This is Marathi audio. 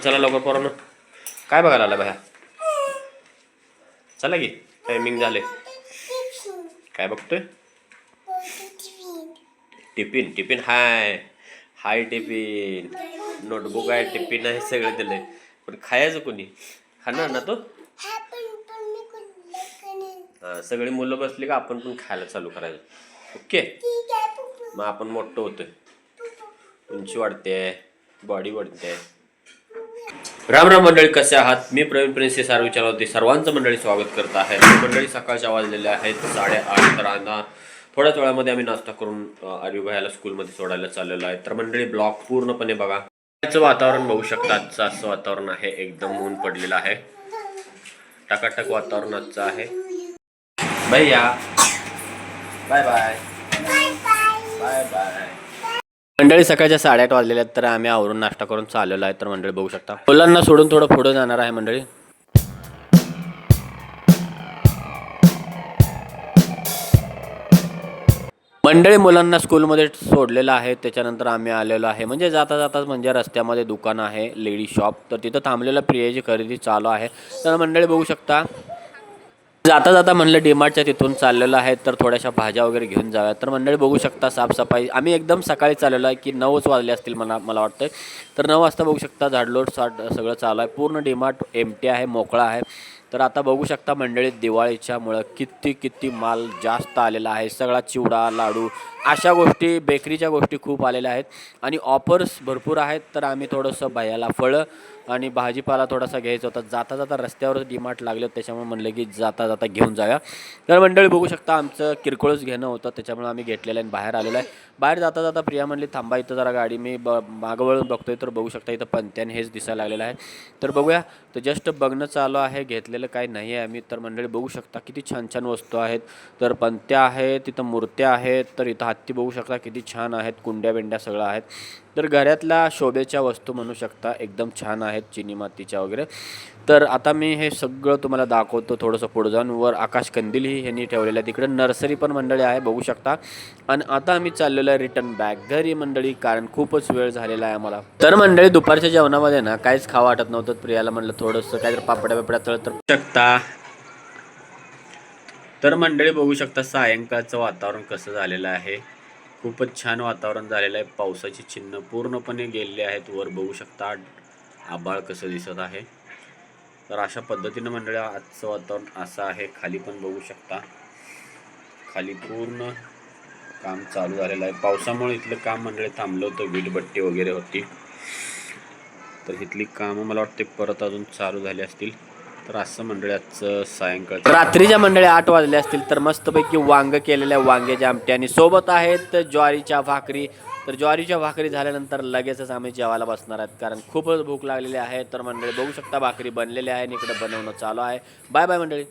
चला लवकर पोरानं. काय बघायला आला बाहेर? चला की टायमिंग झाले. काय बघतोय? Tiffin tiffin hi. Hi tiffin. Notebook आहे टिफिन आहे सगळं दिलंय. पण खायचं कोणी? खाणार ना तो? सगळी मुलं बसली का आपण पण खायला चालू करायचं. ओके? मग आपण मोठं होतोय. उंची वाढते बॉडी वाढते. राम राम मंडळी कसे आहात? मी प्रवीण प्रिन्स सार विचारत होते सर्वांचं मंडळी स्वागत करत आहे. मंडळी सकाळच्या वाजलेल्या आहेत. साडेआठ तर आता थोड्याच वेळामध्ये आम्ही नाश्ता करून अं, आर्यू भाईला स्कूलमध्ये सोडायला चाललेलो आहे. तर मंडळी ब्लॉग पूर्णपणे बघा. त्याचं वातावरण बघू शकता. आजचं असं वातावरण आहे एकदम ऊन पडलेलं आहे. टकाटक वातावरण आजचं आहे. भैया बाय बाय बाय बाय मंडळी सकाळच्या साडेआठ वाजलेल्या आहेत तर आम्ही आवरून नाश्ता करून चाललेलो आहे. तर मंडळी बघू शकता. मुलांना सोडून थोडं पुढे जाणार आहे मंडळी. मंडळी मुलांना स्कूलमध्ये सोडलेलं आहे. त्याच्यानंतर आम्ही आलेलो आहे. म्हणजे जाता जाताच म्हणजे रस्त्यामध्ये दुकान आहे लेडी शॉप. तर तिथं थांबलेलं प्रियाची खरेदी चालू आहे. तर मंडळी बघू शकता. जाता जाता म्हणलं डीमार्टच्या तिथून चाललेलं आहे तर थोड्याशा भाज्या वगैरे घेऊन जाव्या तर मंडळी बघू शकता साफसफाई. आम्ही एकदम सकाळी चाललेलो आहे की नऊच वाजले असतील मला मला वाटतं तर नऊ वाजता बघू शकता झाडलोट साठ सगळं चालू आहे. पूर्ण डीमार्ट एमटी आहे मोकळा आहे. तर आता बघू शकता मंडळीत दिवाळीच्यामुळं किती किती माल जास्त आलेला आहे. सगळा चिवडा लाडू अशा गोष्टी बेकरीच्या गोष्टी खूप आलेल्या आहेत. आणि ऑफर्स भरपूर आहेत तर आम्ही थोडंसं भयाला फळं आणि भाजीपाला थोडासा घ्यायचा होता. जाता जाता रस्त्यावर डीमार्ट लागले त्याच्यामुळे म्हणलं की जाता जाता घेऊन जाऊया. तर मंडळी बघू शकता आमचं किरकोळच घेणं होतं त्याच्यामुळे आम्ही घेतलेलं आहे बाहेर आलेलं आहे. बाहेर जाता जाता प्रिया म्हणली थांबा इथं जरा गाडी मी ब मागं वळून बघतोय तर बघू शकता इथं पंत्यान हेच दिसायला लागलेलं आहे. तर बघूया तर जस्ट बघणं चालू आहे घेतलेलं काही नाही आहे आम्ही. तर मंडळी बघू शकता किती छान छान वस्तू आहेत. तर पंत्या आहेत तिथं मूर्त्या आहेत तर इथं हत्ती बघू शकता किती छान आहेत कुंड्या बिंड्या सगळं आहेत. तर घरातल्या शोभेच्या वस्तू म्हणू शकता एकदम छान आहेत चिनी मातीच्या वगैरे. तर आता मी हे सगळं तुम्हाला दाखवतो थोडंसं पुढं जाऊन. वर आकाश कंदीलही ह्यांनी ठेवलेलं आहे. तिकडे नर्सरी पण मंडळी आहे बघू शकता. आणि आता आम्ही चाललेलो आहे रिटर्न बॅक घरी मंडळी कारण खूपच वेळ झालेला आहे आम्हाला. तर मंडळी दुपारच्या जेवणामध्ये ना काहीच खावं वाटत नव्हतं. प्रियाला म्हणलं थोडंसं काहीतरी पापड्या बिपड्या तळ तर शकता. तर मंडळी बघू शकता सायंकाळचं वातावरण कसं झालेलं आहे. खूपच छान वातावरण झालेलं आहे. पावसाची चिन्ह पूर्णपणे गेलेली आहेत. वर बघू शकता आभाळ कसं दिसत आहे. तर अशा पद्धतीनं मंडळी आजचं वातावरण असं आहे. खाली पण बघू शकता. खाली पूर्ण काम चालू झालेलं आहे. पावसामुळे इथलं काम मंडळी थांबलं होतं. वीटभट्टी वगैरे होती. तर इथली कामं मला वाटते परत अजून चालू झाली असतील. तर असं सायंकाळ रात्रीच्या मंडळी आठ वाजले असतील तर मस्तपैकी वांग केलेल्या वांग्याच्या आमटी आणि सोबत आहेत ज्वारीच्या भाकरी. तर ज्वारीच्या भाकरी झाल्यानंतर लगेचच आम्ही जेवायला बसणार आहेत कारण खूपच भूक लागलेली आहे. तर मंडळी बघू शकता भाकरी बनलेली आहे आणि इकडे बनवणं चालू आहे. बाय बाय मंडळी.